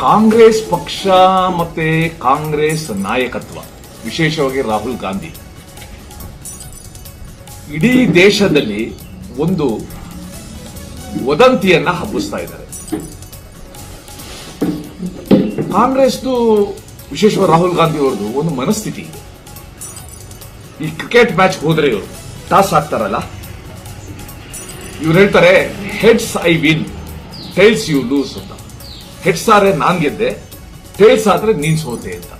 ಕಾಂಗ್ರೆಸ್ ಪಕ್ಷ ಮತ್ತೆ ಕಾಂಗ್ರೆಸ್ ನಾಯಕತ್ವ, ವಿಶೇಷವಾಗಿ ರಾಹುಲ್ ಗಾಂಧಿ. ಇಡೀ ದೇಶದಲ್ಲಿ ಒಂದು ವದಂತಿಯನ್ನ ಹಬ್ಬಿಸ್ತಾ ಇದ್ದಾರೆ. ಕಾಂಗ್ರೆಸ್ದು, ವಿಶೇಷವಾಗಿ ರಾಹುಲ್ ಗಾಂಧಿ ಅವ್ರದ್ದು ಒಂದು ಮನಸ್ಥಿತಿ. ಈ ಕ್ರಿಕೆಟ್ ಮ್ಯಾಚ್ ಹೋದ್ರೆ ಇವರು, ಟಾಸ್ ಆಗ್ತಾರಲ್ಲ ಇವ್ರು ಹೇಳ್ತಾರೆ heads I win tails you lose ಅಂತ. ಹೆಡ್ಸ್ ಆದ್ರೆ ನಾನ್ ಗೆದ್ದೆ ಟೇಲ್ಸ್ ಆದ್ರೆ ನೀನ್ ಸೋತೆ ಅಂತ.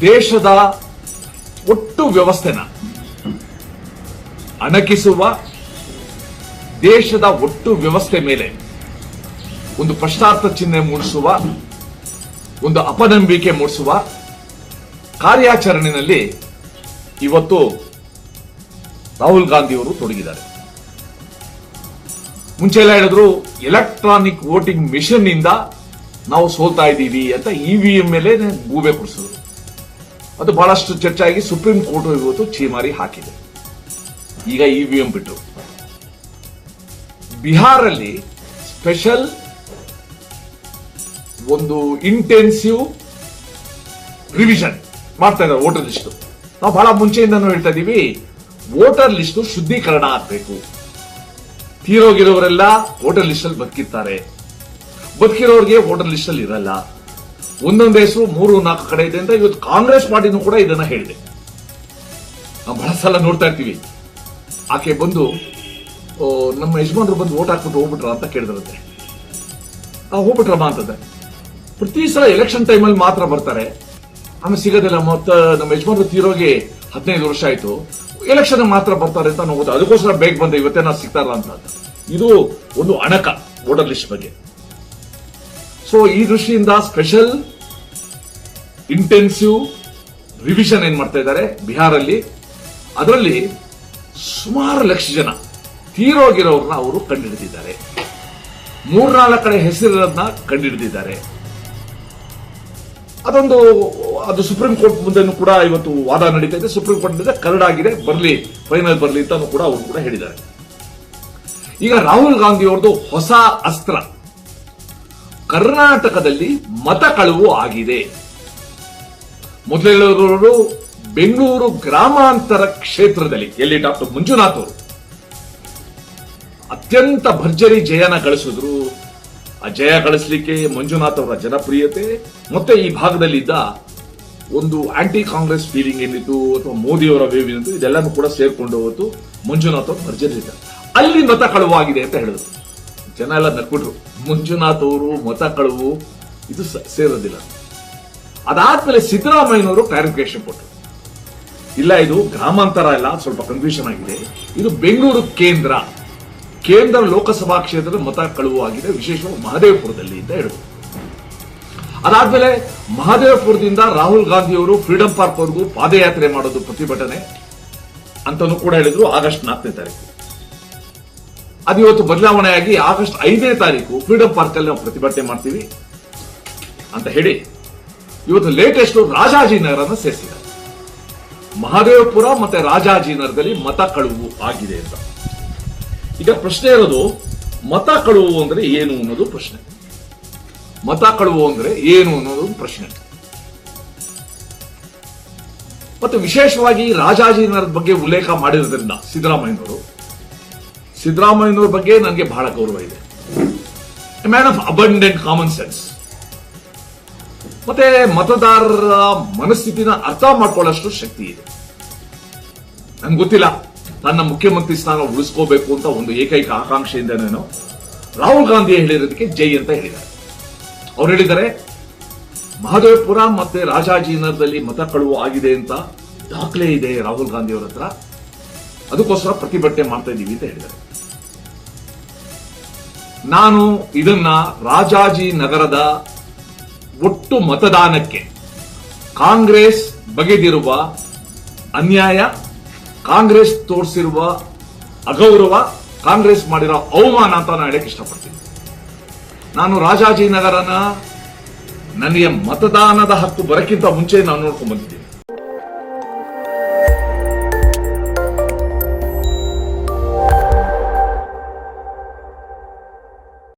ದೇಶದ ಒಟ್ಟು ವ್ಯವಸ್ಥೆನ ಅಣಕಿಸುವ ದೇಶದ ಒಟ್ಟು ವ್ಯವಸ್ಥೆ ಮೇಲೆ ಒಂದು ಪ್ರಶ್ನಾರ್ಥ ಚಿಹ್ನೆ ಮೂಡಿಸುವ, ಒಂದು ಅಪನಂಬಿಕೆ ಮೂಡಿಸುವ ಕಾರ್ಯಾಚರಣೆಯಲ್ಲಿ ಇವತ್ತು ರಾಹುಲ್ ಗಾಂಧಿಯವರು ತೊಡಗಿದ್ದಾರೆ. ಮುಂಚೆ ಎಲ್ಲ ಹೇಳಿದ್ರು ಎಲೆಕ್ಟ್ರಾನಿಕ್ ವೋಟಿಂಗ್ ಮಿಷನ್ ಇಂದ ನಾವು ಸೋಲ್ತಾ ಇದ್ದೀವಿ ಅಂತ ಇವಿಎಂ ಮೇಲೆ ಗೂಬೆ ಕೊಡಿಸಿದ್ರು. ಅದು ಬಹಳಷ್ಟು ಚರ್ಚೆ ಆಗಿ ಸುಪ್ರೀಂ ಕೋರ್ಟ್ ಇವತ್ತು ಚೀಮಾರಿ ಹಾಕಿದೆ. ಈಗ ಇವಿಎಂ ಬಿಟ್ಟು ಬಿಹಾರಲ್ಲಿ ಸ್ಪೆಷಲ್ ಒಂದು ಇಂಟೆನ್ಸಿವ್ ರಿವಿಷನ್ ಮಾಡ್ತಾ ಇದ್ದಾರೆ ವೋಟರ್ ಲಿಸ್ಟ್ ನಾವು ಬಹಳ ಮುಂಚೆಯಿಂದ ಹೇಳ್ತಾ ಇದ್ದೀವಿ ವೋಟರ್ ಲಿಸ್ಟ್ ಶುದ್ಧೀಕರಣ ಆಗ್ಬೇಕು. ತೀರೋಗಿರೋರೆಲ್ಲ ವೋಟರ್ ಲಿಸ್ಟ್ ಅಲ್ಲಿ ಬದುಕಿರ್ತಾರೆ. ಬದುಕಿರೋರಿಗೆ ವೋಟರ್ ಲಿಸ್ಟ್ ಅಲ್ಲಿ ಇರಲ್ಲ. ಒಂದೊಂದು ಹೆಸರು, ಮೂರು, ನಾಲ್ಕು ಕಡೆ ಇದೆ ಅಂತ ಇವತ್ತು ಕಾಂಗ್ರೆಸ್ ಪಾರ್ಟಿನೂ ಕೂಡ ಇದನ್ನ ಹೇಳಿದೆ. ನಾವು ಬಹಳ ಸಲ ನೋಡ್ತಾ ಇರ್ತೀವಿ. ಆಕೆ ಬಂದು ನಮ್ಮ ಯಜಮಾನರು ಬಂದು ವೋಟ್ ಹಾಕ್ಬಿಟ್ಟು ಹೋಗ್ಬಿಟ್ರ? ಅಂತ ಕೇಳಿದ್ರಂತೆ. ಆ, ಹೋಗ್ಬಿಟ್ರಮ್ಮ ಅಂತಂದೆ ಪ್ರತಿ ಸಲ ಎಲೆಕ್ಷನ್ ಟೈಮಲ್ಲಿ ಮಾತ್ರ ಬರ್ತಾರೆ. ಆಮೇಲೆ ಸಿಗೋದಿಲ್ಲ, ಮತ್ತೆ ನಮ್ಮ ಯಜಮಾನರು ತೀರೋಗಿ ಹದಿನೈದು ವರ್ಷ ಆಯ್ತು. ಎಲೆಕ್ಷನ್ ಮಾತ್ರ ಬರ್ತಾರೆ ಅಂತ ನೋಡುತ್ತೆ ಅದಕ್ಕೋಸ್ಕರ ಬೇಗ ಬಂದೆ ಇವತ್ತೇ ನಾನು ಸಿಗ್ತಾರ ಅಂತ ಇದು ಒಂದು ಅಣಕ ವೋಟರ್ ಲಿಸ್ಟ್ ಬಗ್ಗೆ. ಸೊ ಈ ದೃಷ್ಟಿಯಿಂದ ಸ್ಪೆಷಲ್ ಇಂಟೆನ್ಸಿವ್ ರಿವಿಷನ್ ಏನ್ ಮಾಡ್ತಾ ಇದ್ದಾರೆ? ಬಿಹಾರಲ್ಲಿ. ಅದರಲ್ಲಿ ಸುಮಾರು ಲಕ್ಷ ಜನ ತೀರೋಗಿರೋರನ್ನ ಅವರು ಕಂಡುಹಿಡಿದಿದ್ದಾರೆ ಮೂರ್ನಾಲ್ಕು ಕಡೆ ಹೆಸರನ್ನ ಕಂಡುಹಿಡಿದಿದ್ದಾರೆ ಅದೊಂದು ಅದು ಸುಪ್ರೀಂ ಕೋರ್ಟ್ ಮುಂದೆನೂ ಕೂಡ ಇವತ್ತು ವಾದ ನಡೀತಾ ಇದೆ ಸುಪ್ರೀಂ ಕೋರ್ಟ್ ಮುಂದೆ ಆಗಿದೆ, ಬರಲಿ ಫೈನಲ್ ಬರಲಿ ಅಂತ ಕೂಡ ಅವರು ಕೂಡ ಹೇಳಿದ್ದಾರೆ. ಈಗ ರಾಹುಲ್ ಗಾಂಧಿ ಅವ್ರದ್ದು ಹೊಸ ಅಸ್ತ್ರ. ಕರ್ನಾಟಕದಲ್ಲಿ ಮತ ಕಳುವು ಆಗಿದೆ. ಮೊದಲೇಳವರು ಬೆಂಗಳೂರು ಗ್ರಾಮಾಂತರ ಕ್ಷೇತ್ರದಲ್ಲಿ, ಎಲ್ಲಿ ಡಾಕ್ಟರ್ ಮಂಜುನಾಥ್ ಅವರು? ಅತ್ಯಂತ ಭರ್ಜರಿ ಜಯನ ಗಳಿಸಿದ್ರು. ಆ ಜಯ ಗಳಿಸಲಿಕ್ಕೆ ಮಂಜುನಾಥ್ ಅವರ ಜನಪ್ರಿಯತೆ, ಮತ್ತೆ ಈ ಭಾಗದಲ್ಲಿದ್ದ ಒಂದು ಆಂಟಿ ಕಾಂಗ್ರೆಸ್ ಫೀಲಿಂಗ್ ಏನಿತ್ತು ಅಥವಾ ಮೋದಿಯವರ ವೇವ್ ಏನಿತ್ತು, ಇದೆಲ್ಲನೂ ಕೂಡ ಸೇರ್ಕೊಂಡು ಹೋಗುತ್ತು ಮಂಜುನಾಥ್ ಅವರು ಭರ್ಜರಿ ಅಲ್ಲಿ ಮತ ಕಳುವಾಗಿದೆ ಅಂತ ಹೇಳಿದ್ರು. ಜನ ಎಲ್ಲ ನಕ್ಬಿಟ್ರು ಮಂಜುನಾಥ್ ಅವರು ಮತ ಕಳುವು, ಇದು ಸೇರೋದಿಲ್ಲ. ಅದಾದ್ಮೇಲೆ ಸಿದ್ದರಾಮಯ್ಯನವರು ಕ್ಲಾರಿಫಿಕೇಶನ್ ಕೊಟ್ಟರು ಇಲ್ಲ, ಇದು ಗ್ರಾಮಾಂತರ ಇಲ್ಲ ಸ್ವಲ್ಪ ಕನ್ಫ್ಯೂಷನ್ ಆಗಿದೆ. ಇದು ಬೆಂಗಳೂರು ಕೇಂದ್ರ. ಕೇಂದ್ರ ಲೋಕಸಭಾ ಕ್ಷೇತ್ರದ ಮತ ಕಳುವು ಆಗಿದೆ, ವಿಶೇಷವಾಗಿ ಮಹದೇವಪುರದಲ್ಲಿ ಅಂತ ಹೇಳಿದ್ರು. ಅದಾದ್ಮೇಲೆ ಮಹದೇವಪುರದಿಂದ ರಾಹುಲ್ ಗಾಂಧಿ ಅವರು ಫ್ರೀಡಂ ಪಾರ್ಕ್ ವರೆಗೂ ಪಾದಯಾತ್ರೆ ಮಾಡೋದು ಪ್ರತಿಭಟನೆ ಅಂತಲೂ ಕೂಡ ಹೇಳಿದ್ರು ಆಗಸ್ಟ್ ನಾಲ್ಕನೇ ತಾರೀಕು. ಇವತ್ತು ಬದಲಾವಣೆಯಾಗಿ ಆಗಸ್ಟ್ ಐದನೇ ತಾರೀಕು ಫ್ರೀಡಂ ಪಾರ್ಕ್ ಅಲ್ಲಿ ನಾವು ಪ್ರತಿಭಟನೆ ಮಾಡ್ತೀವಿ ಅಂತ ಹೇಳಿ ಇವತ್ತು ಲೇಟೆಸ್ಟ್ ರಾಜಾಜಿನಗರನ್ನ ಸೇರಿಸಿದ್ದಾರೆ. ಮಹದೇವಪುರ ಮತ್ತೆ ರಾಜಾಜಿನಗರದಲ್ಲಿ ಮತ ಕಳುವು ಆಗಿದೆ ಅಂತ. ಈಗ ಪ್ರಶ್ನೆ ಇರೋದು ಮತ ಕಳುವು ಅಂದ್ರೆ ಏನು ಅನ್ನೋದು ಪ್ರಶ್ನೆ. ಮತ ಕಳುವು ಅಂದ್ರೆ ಏನು ಅನ್ನೋದು ಪ್ರಶ್ನೆ. ಮತ್ತು ವಿಶೇಷವಾಗಿ ರಾಜಾಜಿನರ ಬಗ್ಗೆ ಉಲ್ಲೇಖ ಮಾಡಿರೋದ್ರಿಂದ ಸಿದ್ದರಾಮಯ್ಯನವರು, ಸಿದ್ದರಾಮಯ್ಯನವರ ಬಗ್ಗೆ ನನಗೆ ಬಹಳ ಗೌರವ ಇದೆ. Man of abundant common sense ಮತ್ತೆ ಮತದಾರರ ಮನಸ್ಥಿತಿನ ಅರ್ಥ ಮಾಡ್ಕೊಳ್ಳೋಷ್ಟು ಶಕ್ತಿ ಇದೆ. ನನ್ಗೆ ಗೊತ್ತಿಲ್ಲ, ನನ್ನ ಮುಖ್ಯಮಂತ್ರಿ ಸ್ಥಾನ ಉಳಿಸ್ಕೋಬೇಕು ಅಂತ ಒಂದು ಏಕೈಕ ಆಕಾಂಕ್ಷೆಯಿಂದ ನಾನು ರಾಹುಲ್ ಗಾಂಧಿ ಹೇಳಿರೋದಕ್ಕೆ ಜೈ ಅಂತ ಹೇಳಿದ್ದಾರೆ. ಅವ್ರು ಹೇಳಿದ್ದಾರೆ, ಮಹದೇವಪುರ ಮತ್ತೆ ರಾಜಾಜಿನಗರದಲ್ಲಿ ಮತ ಕಳುವು ಆಗಿದೆ ಅಂತ ದಾಖಲೆ ಇದೆ ರಾಹುಲ್ ಗಾಂಧಿ ಅವರ ಹತ್ರ. ಅದಕ್ಕೋಸ್ಕರ ಪ್ರತಿಭಟನೆ ಮಾಡ್ತಾ ಇದ್ದೀವಿ ಅಂತ ಹೇಳಿದ್ದಾರೆ. ನಾನು ಇದನ್ನ ರಾಜಾಜಿ ನಗರದ ಒಟ್ಟು ಮತದಾನಕ್ಕೆ ಕಾಂಗ್ರೆಸ್ ಬಗೆದಿರುವ ಅನ್ಯಾಯ, ಕಾಂಗ್ರೆಸ್ ತೋರಿಸಿರುವ ಅಗೌರವ, ಕಾಂಗ್ರೆಸ್ ಮಾಡಿರೋ ಅವಮಾನ ಅಂತ ನಾನು ಹೇಳಕ್ ಇಷ್ಟಪಡ್ತೀನಿ. ನಾನು ರಾಜಾಜಿನಗರನ ನನಗೆ ಮತದಾನದ ಹಕ್ಕು ಬರಕ್ಕಿಂತ ಮುಂಚೆ ನಾನು ನೋಡ್ಕೊಂಡು ಬಂದಿದ್ದೀನಿ.